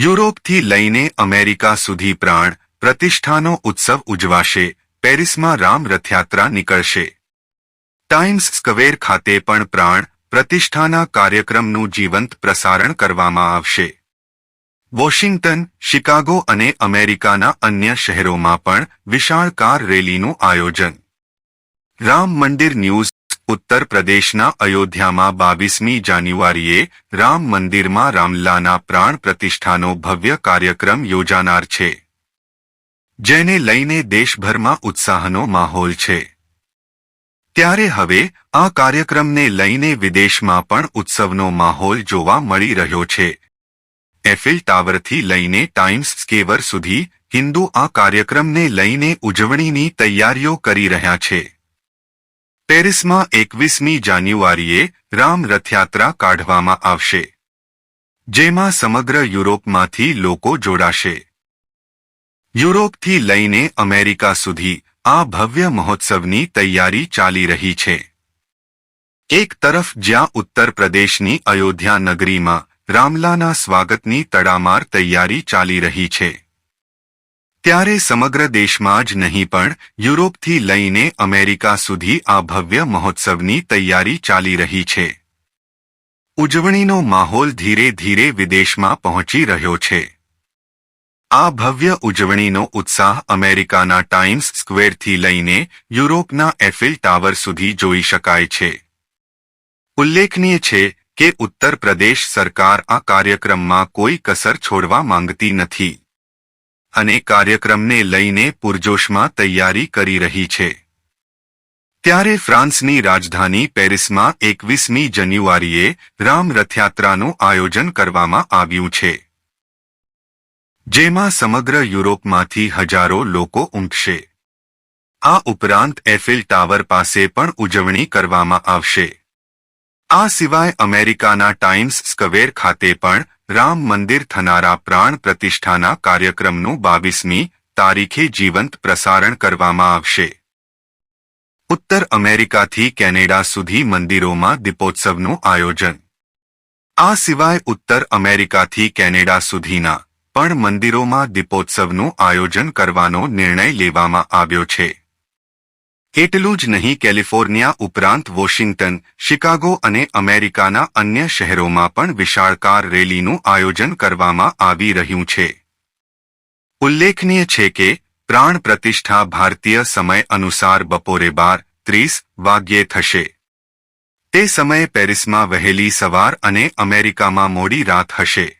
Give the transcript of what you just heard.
યુરોપથી લઈને અમેરિકા સુધી પ્રાણ પ્રતિષ્ઠાનો ઉત્સવ ઉજવાશે, પેરિસમાં રામ રથયાત્રા નીકળશે. ટાઇમ્સ સ્ક્વેર ખાતે પણ પ્રાણ પ્રતિષ્ઠાના કાર્યક્રમનું જીવંત પ્રસારણ કરવામાં આવશે. વોશિંગ્ટન, શિકાગો અને અમેરિકાના અન્ય શહેરોમાં પણ વિશાળ કાર રેલીનું આયોજન. રામ મંદિર ન્યૂઝ ઉત્તર પ્રદેશના અયોધ્યામાં બાવીસમી જાન્યુઆરીએ રામ મંદિરમાં રામલાના પ્રાણ પ્રતિષ્ઠાનો ભવ્ય કાર્યક્રમ યોજાનાર છે, જેને લઈને દેશભરમાં ઉત્સાહનો માહોલ છે. ત્યારે હવે આ કાર્યક્રમને લઈને વિદેશમાં પણ ઉત્સવનો માહોલ જોવા મળી રહ્યો છે. એફિલ ટાવરથી લઈને ટાઇમ્સ સ્કેવર સુધી હિન્દુ આ કાર્યક્રમને લઈને ઉજવણીની તૈયારીઓ કરી રહ્યા છે. પેરિસમાં એકવીસમી જાન્યુઆરીએ રામ રથયાત્રા કાઢવામાં આવશે, જેમાં સમગ્ર યુરોપમાંથી લોકો જોડાશે. યુરોપથી લઈને અમેરિકા સુધી આ ભવ્ય મહોત્સવની તૈયારી ચાલી રહી છે. એક તરફ જ્યાં ઉત્તર પ્રદેશની અયોધ્યા નગરીમાં રામલાના સ્વાગતની તડામાર તૈયારી ચાલી રહી છે ત્યારે સમગ્ર દેશમાં જ નહીં પણ યુરોપથી લઈને અમેરિકા સુધી આ ભવ્ય મહોત્સવની તૈયારી ચાલી રહી છે. ઉજવણીનો માહોલ ધીરે ધીરે વિદેશમાં પહોંચી રહ્યો છે. આ ભવ્ય ઉજવણીનો ઉત્સાહ અમેરિકાના ટાઇમ્સ સ્ક્વેરથી લઈને યુરોપના એફિલ ટાવર સુધી જોઈ શકાય છે. ઉલ્લેખનીય છે કે ઉત્તર પ્રદેશ સરકાર આ કાર્યક્રમમાં કોઈ કસર છોડવા માંગતી નથી. અને કાર્યક્રમને લઈને પૂરજોશમાં તૈયારી કરી રહી છે. ત્યારે ફ્રાન્સની રાજધાની પેરિસમાં એકવીસમી જાન્યુઆરીએ રામ રથયાત્રાનું આયોજન કરવામાં આવ્યું છે. જેમાં સમગ્ર યુરોપમાંથી હજારો લોકો ઉમટશે આ ઉપરાંત એફિલ ટાવર પાસે પણ ઉજવણી કરવામાં આવશે. આ સિવાય અમેરિકાના ટાઇમ્સ સ્ક્વેર ખાતે પણ રામ મંદિર થનારા પ્રાણ પ્રતિષ્ઠાના કાર્યક્રમનું બાવીસમી તારીખે જીવંત પ્રસારણ કરવામાં આવશે. ઉત્તર અમેરિકાથી કેનેડા સુધી મંદિરોમાં દીપોત્સવનું આયોજન. આ સિવાય ઉત્તર અમેરિકાથી કેનેડા સુધીના પણ મંદિરોમાં દીપોત્સવનું આયોજન કરવાનો નિર્ણય લેવામાં આવ્યો છે. એટલું જ નહીં કેલિફોર્નિયા ઉપરાંત વોશિંગ્ટન, શિકાગો અને અમેરિકાના અન્ય શહેરોમાં પણ વિશાળકાર રેલીનું આયોજન કરવામાં આવી રહ્યું છે. ઉલ્લેખનીય છે કે, પ્રાણ પ્રતિષ્ઠા ભારતીય સમય અનુસાર બપોરે બાર ત્રીસ વાગ્યે થશે. તે સમયે પેરિસમાં વહેલી સવાર અને અમેરિકામાં મોડી રાત હશે.